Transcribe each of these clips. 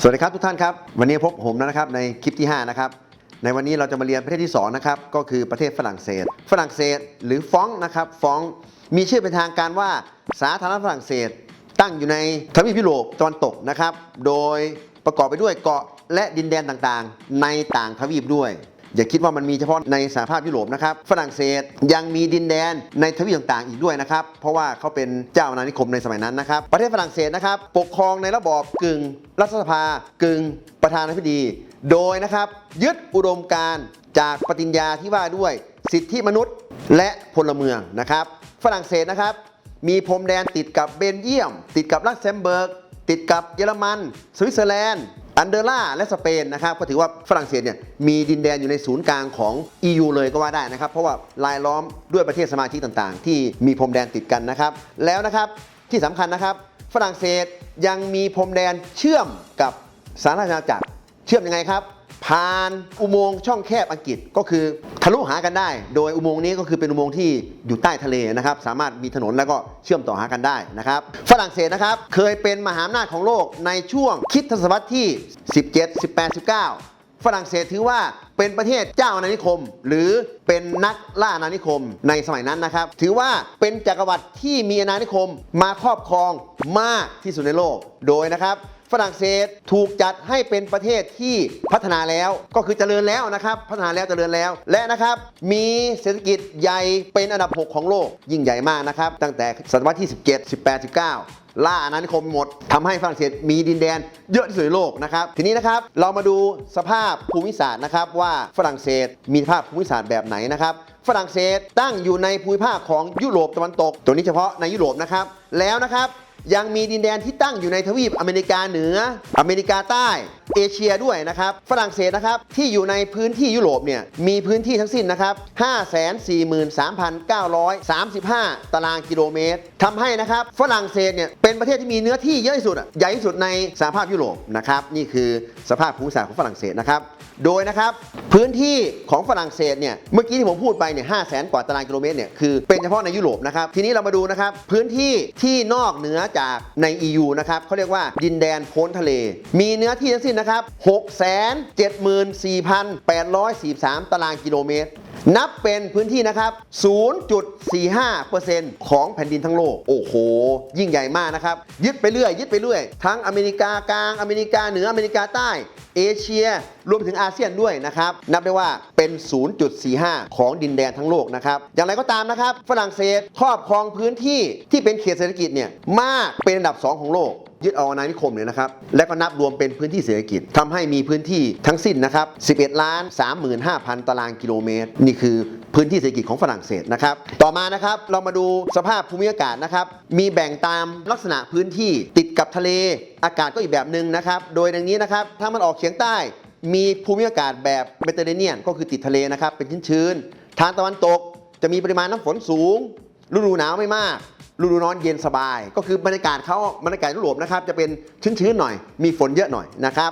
สวัสดีครับทุกท่านครับ วันนี้พบผมนะครับในคลิปที่ 5 นะครับ ในวันนี้เราจะมาเรียนประเทศที่ 2 นะครับ ก็คือประเทศฝรั่งเศส ฝรั่งเศสหรือฟองนะครับฟองมีชื่อเป็นทางการว่าสาธารณรัฐฝรั่งเศส ตั้งอยู่ในทวีปยุโรปตะวันตกนะครับ โดยประกอบไปด้วยเกาะและดินแดนต่างๆ ในต่างทวีปด้วย อย่าคิดว่ามันมีเฉพาะในสหภาพยุโรปนะครับ ฝรั่งเศสยังมีดินแดนในทวีปต่างๆ อีกด้วยนะครับ เพราะว่าเขาเป็นเจ้าอาณานิคมในสมัยนั้นนะครับ ประเทศฝรั่งเศสนะครับ ปกครองในระบอบกึ่งรัฐสภากึ่งประธานาธิบดี โดยนะครับยึดอุดมการจากปฏิญญาที่ว่าด้วยสิทธิมนุษย์และพลเมืองนะครับ ฝรั่งเศสนะครับ มีพรมแดนติดกับเบลเยียม ติดกับลักเซมเบิร์กติดกับเยอรมัน สวิตเซอร์แลนด์ อันเดอร่าและสเปนนะครับก็ถือว่าฝรั่งเศสเนี่ยมีดินแดนอยู่ในศูนย์กลางของ EU เลยก็ว่าได้นะครับ เพราะว่าลายล้อมด้วยประเทศสมาชิกต่างๆ ที่มีพรมแดนติดกันนะครับ แล้วนะครับที่สำคัญนะครับ ฝรั่งเศสยังมีพรมแดนเชื่อมกับสาธารณรัฐจักรเชื่อมยังไงครับ ผ่านอุโมงค์ช่องแคบอังกฤษก็คือทะลุหากันได้ โดยอุโมงค์นี้ก็คือเป็นอุโมงค์ที่อยู่ใต้ทะเลนะครับ สามารถมีถนนแล้วก็เชื่อมต่อหากันได้นะครับ ฝรั่งเศสนะครับเคยเป็นมหาอำนาจของโลกในช่วงคิดทศวรรษที่ 17 18 19 ฝรั่งเศสถือว่าเป็นประเทศเจ้าอาณานิคม หรือเป็นนักล่าอาณานิคมในสมัยนั้นนะครับ ถือว่าเป็นจักรวรรดิที่มีอาณานิคมมาครอบครองมากที่สุดในโลกโดยนะครับ ฝรั่งเศสถูกจัดให้เป็นประเทศที่พัฒนาแล้วก็คือเจริญแล้วนะครับ พัฒนาแล้วเจริญแล้ว และนะครับมีเศรษฐกิจใหญ่เป็นอันดับ 6 ของโลก ยิ่งใหญ่มากนะครับ ตั้งแต่ศตวรรษที่ 17 18 19ล่าอาณานิคมหมดทำให้ฝรั่งเศสมีดินแดนเยอะที่สุดในโลกนะครับ ทีนี้นะครับเรามาดูสภาพภูมิศาสตร์นะครับว่าฝรั่งเศสมีสภาพภูมิศาสตร์แบบไหนนะครับ ฝรั่งเศสตั้งอยู่ในภูมิภาคของยุโรปตะวันตก ตัวนี้เฉพาะในยุโรปนะครับ แล้วนะครับ ยังมีดินแดนที่ตั้งอยู่ในทวีปอเมริกาเหนือ อเมริกาใต้ เอเชียด้วยนะครับ ฝรั่งเศสนะครับ ที่อยู่ในพื้นที่ยุโรปเนี่ย มีพื้นที่ทั้งสิ้นนะครับ 543,935 ตารางกิโลเมตร ทำให้นะครับ ฝรั่งเศสเนี่ย เป็นประเทศที่มีเนื้อที่เยอะที่สุด ใหญ่ที่สุดในสหภาพยุโรปนะครับ นี่คือสภาพภูมิศาสตร์ของฝรั่งเศสนะครับ โดยนะครับ พื้นที่ของฝรั่งเศสเนี่ย เมื่อกี้ที่ผมพูดไปเนี่ยห้าแสนกว่าตารางกิโลเมตรเนี่ย คือเป็นเฉพาะในยุโรปนะครับ ทีนี้เรามาดูนะครับ พื้นที่ที่นอกเหนือจากใน EU นะครับเขาเรียกว่าดินแดนพ้นทะเล มีเนื้อที่ทั้งสิ้นนะครับ 674,843 ตารางกิโลเมตร นับเป็นพื้นที่นะครับ 0.45%ของแผ่นดินทั้งโลก โอ้โห ยิ่งใหญ่มากนะครับ ยึดไปเรื่อย ยึดไปเรื่อย ทั้งอเมริกากลาง อเมริกาเหนือ อเมริกาใต้ เอเชีย รวมถึงอาเซียนด้วยนะครับ นับได้ว่าเป็น 0.45 ของดินแดนทั้งโลกนะครับ อย่างไรก็ตามนะครับ ฝรั่งเศสครอบครองพื้นที่ที่เป็นเขตเศรษฐกิจเนี่ยมากเป็นอันดับ 2 ของโลกยึดเอาอาณานิคมเนี่ยนะครับ และก็นับรวมเป็นพื้นที่เศรษฐกิจทำให้มีพื้นที่ทั้งสิ้นนะครับ 11 ล้าน 35,000 ตารางกิโลเมตร นี่คือพื้นที่เศรษฐกิจของฝรั่งเศสนะครับ ต่อมานะครับ เรามาดูสภาพภูมิอากาศนะครับ มีแบ่งตามลักษณะพื้นที่ติด กับทะเลอากาศก็อีกแบบหนึ่งนะครับ โดยดังนี้นะครับทามันออกเฉียงใต้มีภูมิอากาศแบบเมดิเตอร์เรเนียนก็คือติดทะเลนะครับ เป็นชื้นๆทางตะวันตกจะมีปริมาณน้ำฝนสูง ฤดูหนาวไม่มาก ฤดูร้อนเย็นสบาย ก็คือบรรยากาศเขาบรรยากาศยุโรปนะครับจะเป็นชื้นๆหน่อย มีฝนเยอะหน่อยนะครับ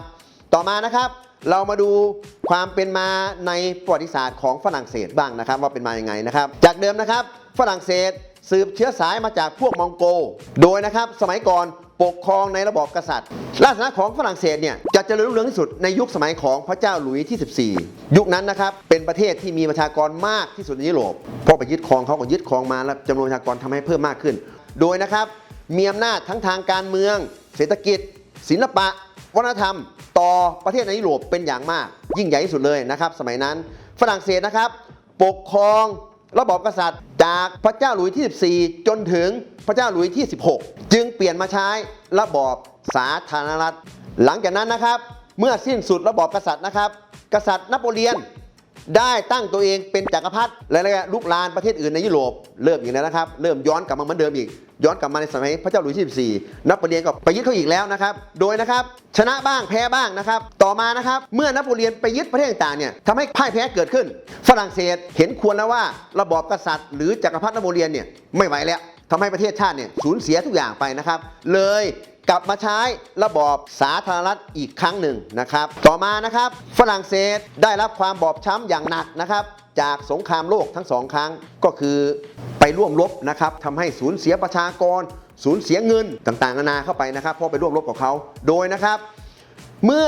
ต่อมานะครับ เรามาดูความเป็นมาในประวัติศาสตร์ของฝรั่งเศสบ้างนะครับ ว่าเป็นมาอย่างไงนะครับ จากเดิมนะครับ ฝรั่งเศสสืบเชื้อสายมาจากพวกมองโก โดยนะครับสมัยก่อน ปกครองในระบอบกษัตริย์ลักษณะของฝรั่งเศสเนี่ยจะเจริญรุ่งเรืองที่สุดในยุคสมัยของพระเจ้าหลุยส์ที่ 14 ยุคนั้นนะครับเป็นประเทศที่มีประชากรมากที่สุดในยุโรปเพราะไปยึดครองเขาก็ยึดครองมาแล้วจำนวนประชากรทำให้เพิ่มมากขึ้น โดยนะครับมีอำนาจทั้งทางการเมือง เศรษฐกิจ ศิลปะ วัฒนธรรม ต่อประเทศในยุโรปเป็นอย่างมาก ยิ่งใหญ่ที่สุดเลยนะครับ สมัยนั้นฝรั่งเศสนะครับ ปกครอง ระบอบกษัตริย์ จากพระเจ้าหลุยที่ 14 จนถึงพระเจ้าหลุยที่ 16 จึงเปลี่ยนมาใช้ระบอบสาธารณรัฐ หลังจากนั้นนะครับ เมื่อสิ้นสุดระบอบกษัตริย์นะครับ กษัตริย์นโปเลียน ได้ตั้งตัวเองเป็นจักรพรรดิและลุกลานประเทศอื่นในยุโรปเริ่มอย่างนั้นนะครับ เริ่มย้อนกลับมาเหมือนเดิมอีก ย้อนกลับมาในสมัยพระเจ้าหลุยส์ที่14นโปเลียนก็ไปยึดเขาอีกแล้วนะครับ โดยนะครับชนะบ้างแพ้บ้างนะครับ ต่อมานะครับเมื่อนโปเลียนไปยึดประเทศต่างๆเนี่ยทำให้พ่ายแพ้เกิดขึ้น ฝรั่งเศสเห็นควรแล้วว่าระบอบกษัตริย์ หรือจักรพรรดินโปเลียนเนี่ยไม่ไหวแล้วทำให้ประเทศชาติเนี่ยสูญเสียทุกอย่างไปนะครับ เลย กลับมาใช้ระบอบสาธารณรัฐอีกครั้งหนึ่งนะครับ ต่อมานะครับฝรั่งเศสได้รับความบอบช้ำอย่างหนักนะครับจากสงครามโลกทั้งสองครั้งก็คือไปร่วมรบนะครับทำให้สูญเสียประชากร สูญเสียเงินต่างๆนานาเข้าไปนะครับเพราะไปร่วมรบกับเขาโดยนะครับ เมื่อ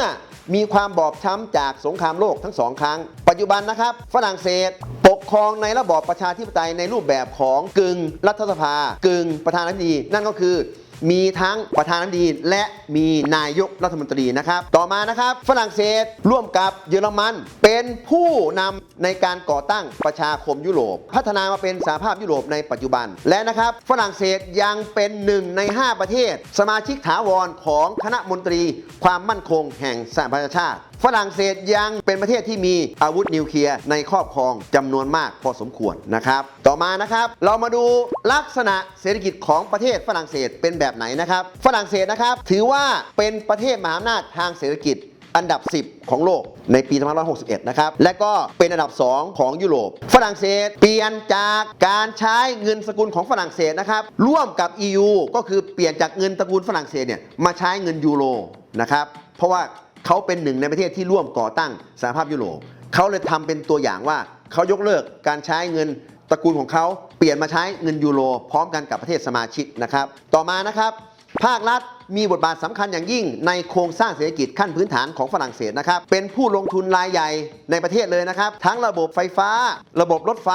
มีความบอบช้ำจากสงครามโลกทั้งสองครั้ง ปัจจุบันนะครับ ฝรั่งเศสปกครองในระบอบประชาธิปไตยในรูปแบบของกึ่งรัฐสภากึ่งประธานาธิบดีนั่นก็คือ มีทั้งประธานาธิบดีและมีนายกรัฐมนตรีนะครับ ต่อมานะครับ ฝรั่งเศสร่วมกับเยอรมัน เป็นผู้นำในการก่อตั้งประชาคมยุโรป พัฒนามาเป็นสหภาพยุโรปในปัจจุบัน และนะครับ ฝรั่งเศสยังเป็นหนึ่งใน 5 ประเทศ สมาชิกถาวรของคณะมนตรี ความมั่นคงแห่งสหประชาชาติ ฝรั่งเศสยังเป็นประเทศที่มีอาวุธนิวเคลียร์ในครอบครองจำนวนมากพอสมควรนะครับ ต่อมานะครับ เรามาดูลักษณะเศรษฐกิจของประเทศฝรั่งเศสเป็นแบบไหนนะครับ ฝรั่งเศสนะครับถือว่าเป็นประเทศมหาอำนาจทางเศรษฐกิจอันดับ 10 ของโลกในปี 2561 นะครับ และก็เป็นอันดับ 2 ของยุโรป ฝรั่งเศส เปลี่ยนจากการใช้เงินสกุลของฝรั่งเศสนะครับ ร่วมกับ EU ก็คือเปลี่ยนจากเงินตระกูลฝรั่งเศสเนี่ยมาใช้เงินยูโรนะครับ เพราะว่า เขาเป็นหนึ่งในประเทศที่ร่วมก่อตั้งสหภาพยุโรปเขาเลยทำเป็นตัวอย่างว่าเขายกเลิกการใช้เงินตระกูลของเขาเปลี่ยนมาใช้เงินยูโร พร้อมกันกับประเทศสมาชิกนะครับ ต่อมานะครับ ภาครัฐมีบทบาทสำคัญอย่างยิ่งในโครงสร้างเศรษฐกิจขั้นพื้นฐานของฝรั่งเศสนะครับ เป็นผู้ลงทุนรายใหญ่ในประเทศเลยนะครับ ทั้งระบบไฟฟ้า ระบบรถไฟ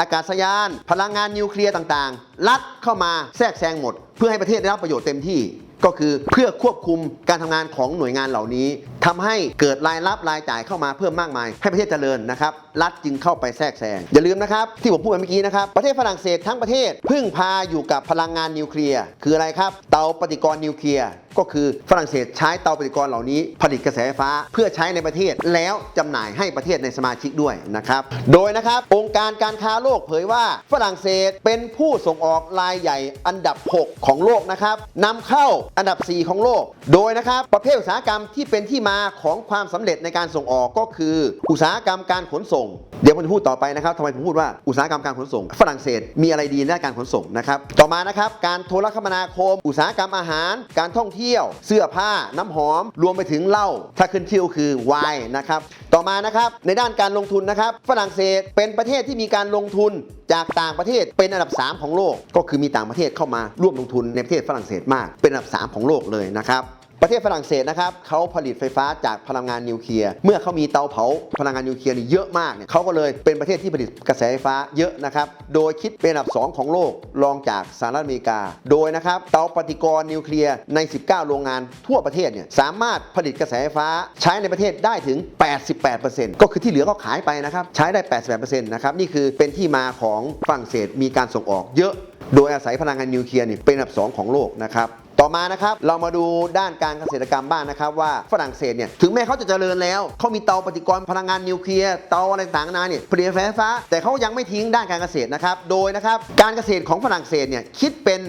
อากาศยาน พลังงานนิวเคลียร์ต่างๆ รัฐเข้ามาแทรกแซงหมด เพื่อให้ประเทศได้รับประโยชน์เต็มที่ ก็คือเพื่อควบคุมการทำงานของหน่วยงานเหล่านี้ ทำให้เกิดรายรับรายจ่ายเข้ามาเพิ่มมากมาย ให้ประเทศเจริญนะครับรัฐจึงเข้าไปแทรกแซงอย่าลืมนะครับที่ผมพูดไปเมื่อกี้นะครับประเทศฝรั่งเศสทั้งประเทศพึ่งพาอยู่กับพลังงานนิวเคลียร์คืออะไรครับ เตาปฏิกรณ์นิวเคลียร์ก็คือฝรั่งเศสใช้เตาปฏิกรณ์เหล่านี้ ผลิตกระแสไฟฟ้าเพื่อใช้ในประเทศแล้วจำหน่ายให้ประเทศในสมาชิกด้วยนะครับ โดยนะครับองค์การการค้าโลกเผยว่าฝรั่งเศสเป็นผู้ส่งออกรายใหญ่อันดับ 6 ของโลกนะครับนำเข้าอันดับ 4 ของโลก โดยนะครับประเภทอุตสาหกรรมที่เป็นที่มาของความสำเร็จในการส่งออกก็คือ อุตสาหกรรมการขนส่ง เดี๋ยวผมจะพูดต่อไปนะครับทำไมผมพูดว่าอุตสาหกรรมการขนส่ง ฝรั่งเศสมีอะไรดีในด้านการขนส่งนะครับต่อมานะครับการโทรคมนาคม อุตสาหกรรมอาหาร การท่องเที่ยว เสื้อผ้า น้ำหอม รวมไปถึงเหล้าถ้าขึ้นชื่อคือไวน์นะครับต่อมานะครับในด้านการลงทุนนะครับฝรั่งเศสเป็นประเทศที่มีการลงทุนจากต่างประเทศเป็นอันดับ 3 ของโลก ก็คือมีต่างประเทศเข้ามาร่วมลงทุนในประเทศฝรั่งเศสมาก เป็นอันดับ 3 ของโลกเลยนะครับ ประเทศฝรั่งเศสนะครับเขาผลิตไฟฟ้าจากพลังงานนิวเคลียร์ เมื่อเขามีเตาเผาพลังงานนิวเคลียร์นี่เยอะมากเนี่ยเขาก็เลยเป็นประเทศที่ผลิตกระแสไฟฟ้าเยอะนะครับ โดยคิดเป็นอันดับ 2 ของโลกรองจากสหรัฐอเมริกา โดยนะครับเตาปฏิกรณ์นิวเคลียร์ใน 19 โรงงานทั่วประเทศเนี่ยสามารถผลิตกระแสไฟฟ้าใช้ในประเทศได้ถึง 88%ก็คือที่เหลือก็ขายไปนะครับใช้ได้ 88%นะครับนี่คือเป็นที่มาของฝรั่งเศสมีการส่งออกเยอะ โดยอาศัยพลังงานนิวเคลียร์นี่เป็นอันดับ 2 ของโลกนะครับ ต่อมานะครับเรามาดูด้านการเกษตรกรรมบ้างนะครับ ว่าฝรั่งเศสเนี่ยถึงแม้เขาจะเจริญแล้วเขามีเตาปฏิกรณ์พลังงานนิวเคลียร์เตาอะไรต่างๆนานเนี่ยผลิตไฟฟ้า แต่เขายังไม่ทิ้งด้านการเกษตรนะครับโดยนะครับการเกษตรของฝรั่งเศสเนี่ยคิดเป็น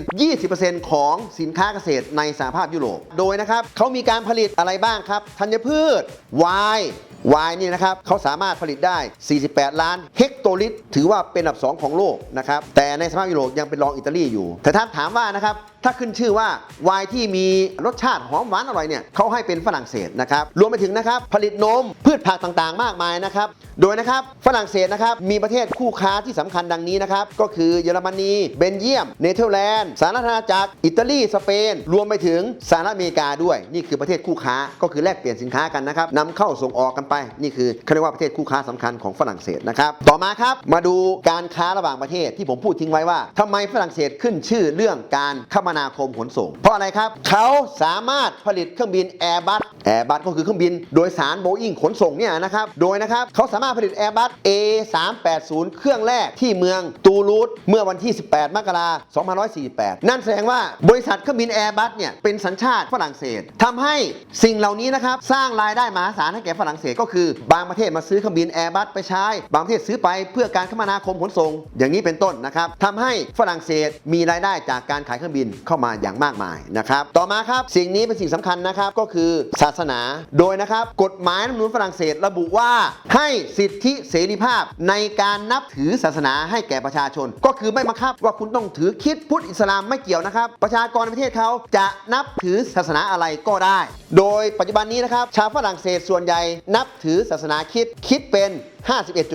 20%ของสินค้าเกษตรในสหภาพยุโรปโดยนะครับเขามีการผลิตอะไรบ้างครับธัญพืชไวน์วายนี่นะครับเขาสามารถผลิตได้ 48 ล้านเฮกโตลิตร ถือว่าเป็นอันดับ 2 ของโลกนะครับ แต่ในสภาพยุโรปยังเป็นรองอิตาลีอยู่ แต่ถ้าถามว่านะครับ ถ้าขึ้นชื่อว่าไวายที่มีรสชาติหอมหวานอร่อยเนี่ยเขาให้เป็นฝรั่งเศสนะครับรวมไปถึงนะครับผลิตนมพืชผักต่างๆ มากมายนะครับโดยนะครับฝรั่งเศสนะครับมีประเทศคู่ค้าที่สำคัญดังนี้นะครับก็คือเยอรมนีเบลเยียม เนเธอร์แลนด์สหรัฐอาณาจักรอิตาลีสเปน รวมไปถึงสหรัฐอเมริกาด้วย นี่คือประเทศคู่ค้าก็คือแลกเปลี่ยนสินค้ากันนะครับนำเข้าส่งออกกันไป นี่คือเขาเรียกว่าประเทศคู่ค้าสำคัญของฝรั่งเศสนะครับต่อมาครับมาดูการค้าระหว่างประเทศที่ผมพูดทิ้งไว้ว่าทำไมฝรั่งเศสขึ้นชื่อเรื่องการคมนาคมขนส่ง เพราะอะไรครับ เขาสามารถผลิตเครื่องบินแอร์บัส แอร์บัสก็คือเครื่องบินโดยสารโบอิงขนส่งเนี่ยนะครับ โดยนะครับเขาสามารถผลิตแอร์บัส A380 เครื่องแรกที่เมืองตูลูสเมื่อวันที่ 18 มกราคม2548 นั่นแสดงว่าบริษัทเครื่องบินแอร์บัสเนี่ยเป็นสัญชาติฝรั่งเศสทำให้สิ่งเหล่านี้นะครับสร้างรายได้มหาศาลให้แก่ฝรั่งเศสก็คือบางประเทศมาซื้อเครื่องบินแอร์บัสไปใช้ บางประเทศซื้อไปเพื่อการคมนาคมขนส่ง อย่างนี้เป็นต้นนะครับทำให้ฝรั่งเศสมีรายได้จากการขายเครื่องบินเข้ามาอย่างมากมายนะครับ ต่อมาครับสิ่งนี้เป็นสิ่งสำคัญนะครับก็คือศาสนา โดยนะครับ กฎหมายรัฐมนูญฝรั่งเศสระบุว่า ให้สิทธิเสรีภาพในการนับถือศาสนาให้แก่ประชาชน ก็คือไม่บังคับว่าคุณต้องถือคิดพุทธอิสลามไม่เกี่ยวนะครับ ประชากรประเทศเขาจะนับถือศาสนาอะไรก็ได้ โดยปัจจุบันนี้นะครับชาวฝรั่งเศสส่วนใหญ่นับถือศาสนาคิดคิดเป็น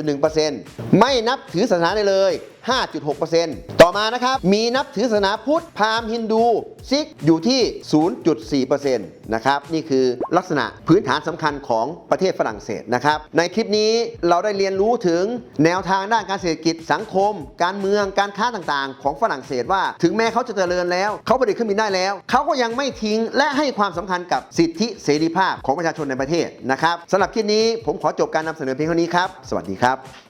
51.1%ไม่นับถือศาสนาใดเลย5.6%ต่อมานะครับ มีนับถือศาสนาพุทธ พราหมณ์ฮินดู ซิก อยู่ที่ 0.4%นะครับ นี่คือลักษณะพื้นฐานสำคัญของประเทศฝรั่งเศสนะครับ ในคลิปนี้เราได้เรียนรู้ถึงแนวทางด้านการเศรษฐกิจสังคม การเมืองการค้าต่างๆ ของฝรั่งเศสว่า ถึงแม้เขาจะเจริญแล้ว เขาผลิตเครื่องบินได้แล้ว เขาก็ยังไม่ทิ้งและให้ความสำคัญกับสิทธิเสรีภาพของประชาชนในประเทศนะครับสำหรับคลิปนี้ผมขอจบการนำเสนอเพียงเท่านี้ครับ สวัสดีครับ